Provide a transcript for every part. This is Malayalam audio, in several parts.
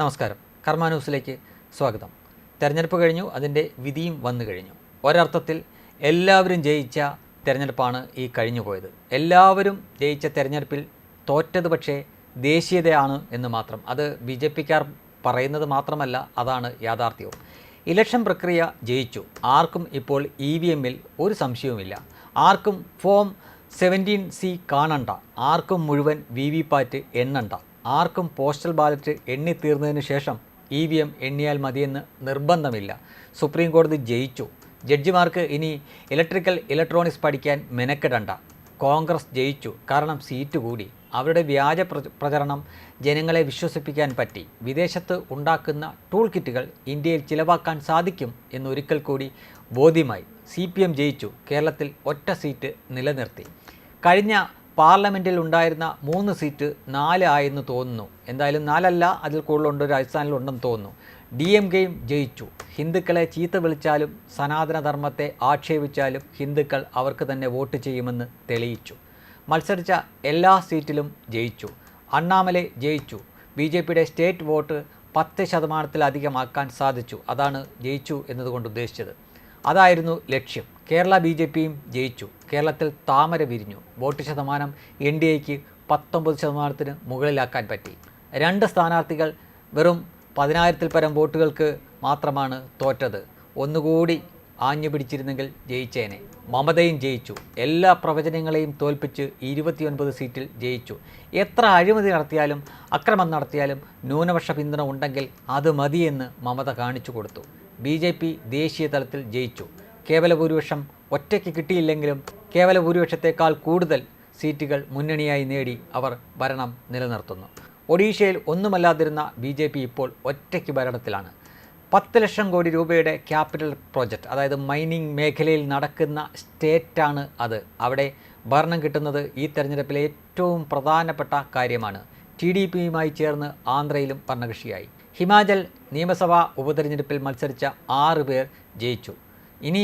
നമസ്കാരം. കർമ്മ ന്യൂസിലേക്ക് സ്വാഗതം. തെരഞ്ഞെടുപ്പ് കഴിഞ്ഞു അതിന്റെ വിധിയും വന്നു കഴിഞ്ഞു. ഒരർത്ഥത്തിൽ എല്ലാവരും ജയിച്ച തെരഞ്ഞെടുപ്പാണ് ഈ കഴിഞ്ഞു പോയത്. എല്ലാവരും ജയിച്ച തെരഞ്ഞെടുപ്പിൽ തോറ്റത് പക്ഷേ ദേശീയതയാണ് എന്ന് മാത്രം. അത് ബി ജെ പിക്കാർ പറയുന്നത് മാത്രമല്ല അതാണ് യാഥാർത്ഥ്യവും. ഇലക്ഷൻ പ്രക്രിയ ജയിച്ചു. ആർക്കും ഇപ്പോൾ ഇ വി എമ്മിൽ ഒരു സംശയവുമില്ല. ആർക്കും ഫോം സെവന്റീൻ സി കാണണ്ട. ആർക്കും മുഴുവൻ വി വി പാറ്റ് എണ്ണണ്ട. ആർക്കും പോസ്റ്റൽ ബാലറ്റ് എണ്ണിത്തീർന്നതിന് ശേഷം ഇ വി എം എണ്ണിയാൽ മതിയെന്ന് നിർബന്ധമില്ല. സുപ്രീം കോടതി ജയിച്ചു. ജഡ്ജിമാർക്ക് ഇനി ഇലക്ട്രിക്കൽ ഇലക്ട്രോണിക്സ് പഠിക്കാൻ മെനക്കെടണ്ട. കോൺഗ്രസ് ജയിച്ചു. കാരണം സീറ്റ് കൂടി. അവരുടെ വ്യാജ പ്രചരണം ജനങ്ങളെ വിശ്വസിപ്പിക്കാൻ പറ്റി. വിദേശത്ത് ഉണ്ടാക്കുന്ന ടൂൾ കിറ്റുകൾ ഇന്ത്യയിൽ ചിലവാക്കാൻ സാധിക്കും എന്നൊരിക്കൽ കൂടി ബോധ്യമായി. സി ജയിച്ചു. കേരളത്തിൽ ഒറ്റ സീറ്റ് നിലനിർത്തി. കഴിഞ്ഞ പാർലമെന്റിൽ ഉണ്ടായിരുന്ന മൂന്ന് സീറ്റ് നാല് ആയെന്ന് തോന്നുന്നു. എന്തായാലും നാലല്ല അതിൽ കൂടുതലുണ്ട് രാജസ്ഥാനിലുണ്ടെന്ന് തോന്നുന്നു. ഡി എം കെയും ജയിച്ചു. ഹിന്ദുക്കളെ ചീത്ത വിളിച്ചാലും സനാതനധർമ്മത്തെ ആക്ഷേപിച്ചാലും ഹിന്ദുക്കൾ അവർക്ക് തന്നെ വോട്ട് ചെയ്യുമെന്ന് തെളിയിച്ചു. മത്സരിച്ച എല്ലാ സീറ്റിലും ജയിച്ചു. അണ്ണാമലെ ജയിച്ചു. ബി ജെ പിയുടെ സ്റ്റേറ്റ് വോട്ട് പത്ത് ശതമാനത്തിലധികമാക്കാൻ സാധിച്ചു. അതാണ് ജയിച്ചു എന്നതുകൊണ്ട് ഉദ്ദേശിച്ചത്. അതായിരുന്നു ലക്ഷ്യം. കേരള ബി ജെ പിയും ജയിച്ചു. കേരളത്തിൽ താമര വിരിഞ്ഞു. വോട്ട് ശതമാനം എൻ ഡി എക്ക് പത്തൊമ്പത് ശതമാനത്തിന് മുകളിലാക്കാൻ പറ്റി. രണ്ട് സ്ഥാനാർത്ഥികൾ വെറും പതിനായിരത്തിൽ പരം വോട്ടുകൾക്ക് മാത്രമാണ് തോറ്റത്. ഒന്നുകൂടി ആഞ്ഞു പിടിച്ചിരുന്നെങ്കിൽ ജയിച്ചേനെ. മമതയും ജയിച്ചു. എല്ലാ പ്രവചനങ്ങളെയും തോൽപ്പിച്ച് ഇരുപത്തിയൊൻപത് സീറ്റിൽ ജയിച്ചു. എത്ര അഴിമതി നടത്തിയാലും അക്രമം നടത്തിയാലും ന്യൂനപക്ഷ പിന്തുണ ഉണ്ടെങ്കിൽ അത് മതിയെന്ന് മമത കാണിച്ചു കൊടുത്തു. ബി ജെ പി ദേശീയ തലത്തിൽ ജയിച്ചു. കേവല ഭൂരിപക്ഷം ഒറ്റയ്ക്ക് കിട്ടിയില്ലെങ്കിലും കേവല ഭൂരിപക്ഷത്തേക്കാൾ കൂടുതൽ സീറ്റുകൾ മുന്നണിയായി നേടി അവർ ഭരണം നിലനിർത്തുന്നു. ഒഡീഷയിൽ ഒന്നുമല്ലാതിരുന്ന ബി ജെ പി ഇപ്പോൾ ഒറ്റയ്ക്ക് ഭരണത്തിലാണ്. പത്ത് ലക്ഷം കോടി രൂപയുടെ ക്യാപിറ്റൽ പ്രോജക്റ്റ് അതായത് മൈനിങ് മേഖലയിൽ നടക്കുന്ന സ്റ്റേറ്റാണ് അത്. അവിടെ ഭരണം കിട്ടുന്നത് ഈ തെരഞ്ഞെടുപ്പിലെ ഏറ്റവും പ്രധാനപ്പെട്ട കാര്യമാണ്. ടി ഡി പിയുമായി ചേർന്ന് ആന്ധ്രയിലും ഭരണകക്ഷിയായി. ഹിമാചൽ നിയമസഭാ ഉപതെരഞ്ഞെടുപ്പിൽ മത്സരിച്ച ആറ് പേർ ജയിച്ചു. ഇനി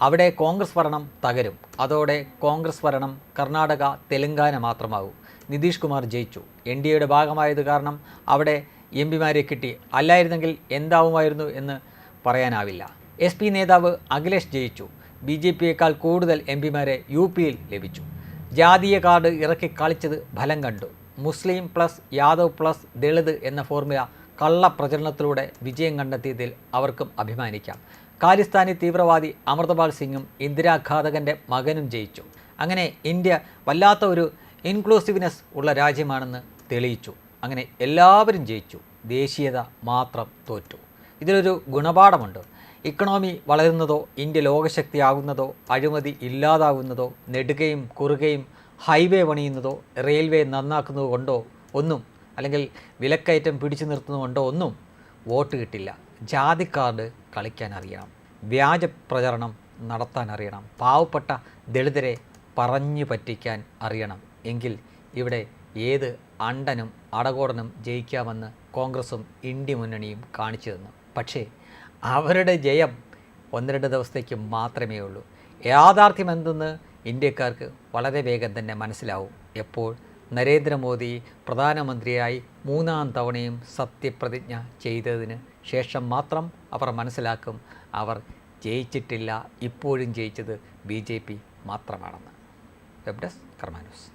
അവിടെ കോൺഗ്രസ് ഭരണം തകരും. അതോടെ കോൺഗ്രസ് ഭരണം കർണാടക തെലങ്കാന മാത്രമാകും. നിതീഷ് കുമാർ ജയിച്ചു. എൻ ഡി എയുടെ ഭാഗമായത് കാരണം അവിടെ എം പിമാരെ കിട്ടി. അല്ലായിരുന്നെങ്കിൽ എന്താവുമായിരുന്നു എന്ന് പറയാനാവില്ല. എസ് പി നേതാവ് അഖിലേഷ് ജയിച്ചു. ബി ജെ പിയേക്കാൾ കൂടുതൽ എം പിമാരെ യു പിയിൽ ലഭിച്ചു. ജാതീയ കാർഡ് ഇറക്കി കളിച്ചത് ഫലം കണ്ടു. മുസ്ലിം പ്ലസ് യാദവ് പ്ലസ് ദളിത് എന്ന ഫോർമുല കള്ള പ്രചരണത്തിലൂടെ വിജയം കണ്ടെത്തിയതിൽ അവർക്കും അഭിമാനിക്കാം. ഖാലിസ്ഥാനി തീവ്രവാദി അമൃതപാൽ സിംഗും ഇന്ദിരാഘാതകന്റെ മകനും ജയിച്ചു. അങ്ങനെ ഇന്ത്യ വല്ലാത്ത ഒരു ഇൻക്ലൂസീവ്നെസ് ഉള്ള രാജ്യമാണെന്ന് തെളിയിച്ചു. അങ്ങനെ എല്ലാവരും ജയിച്ചു. ദേശീയത മാത്രം തോറ്റു. ഇതിലൊരു ഗുണപാഠമുണ്ട്. ഇക്കണോമി വളരുന്നതോ ഇന്ത്യ ലോകശക്തിയാകുന്നതോ അഴിമതി ഇല്ലാതാകുന്നതോ നെടുകയും കുറുകയും ഹൈവേ പണിയുന്നതോ റെയിൽവേ നന്നാക്കുന്നതോ കൊണ്ടോ ഒന്നും അല്ലെങ്കിൽ വിലക്കയറ്റം പിടിച്ചു നിർത്തുന്നതുകൊണ്ടോ ഒന്നും വോട്ട് കിട്ടില്ല. ജാതി കാർഡ് കളിക്കാൻ അറിയണം വ്യാജ പ്രചരണം നടത്താൻ അറിയണം പാവപ്പെട്ട ദളിതരെ പറഞ്ഞു പറ്റിക്കാൻ അറിയണം. എങ്കിൽ ഇവിടെ ഏത് അണ്ടനും അടകോടനും ജയിക്കാമെന്ന് കോൺഗ്രസും ഇന്ത്യ മുന്നണിയും കാണിച്ചു തന്നു. പക്ഷേ അവരുടെ ജയം ഒന്ന് രണ്ട് ദിവസത്തേക്ക് മാത്രമേ ഉള്ളൂ. യാഥാർത്ഥ്യം എന്തെന്ന് ഇന്ത്യക്കാർക്ക് വളരെ വേഗം തന്നെ മനസ്സിലാവും. എപ്പോൾ നരേന്ദ്രമോദി പ്രധാനമന്ത്രിയായി മൂന്നാം തവണയും സത്യപ്രതിജ്ഞ ചെയ്തതിന് ശേഷം മാത്രം അവർ മനസ്സിലാക്കും അവർ ജയിച്ചിട്ടില്ല ഇപ്പോഴും ജയിച്ചത് ബി ജെ പി മാത്രമാണെന്ന്. Web desk കർമാനൂസ്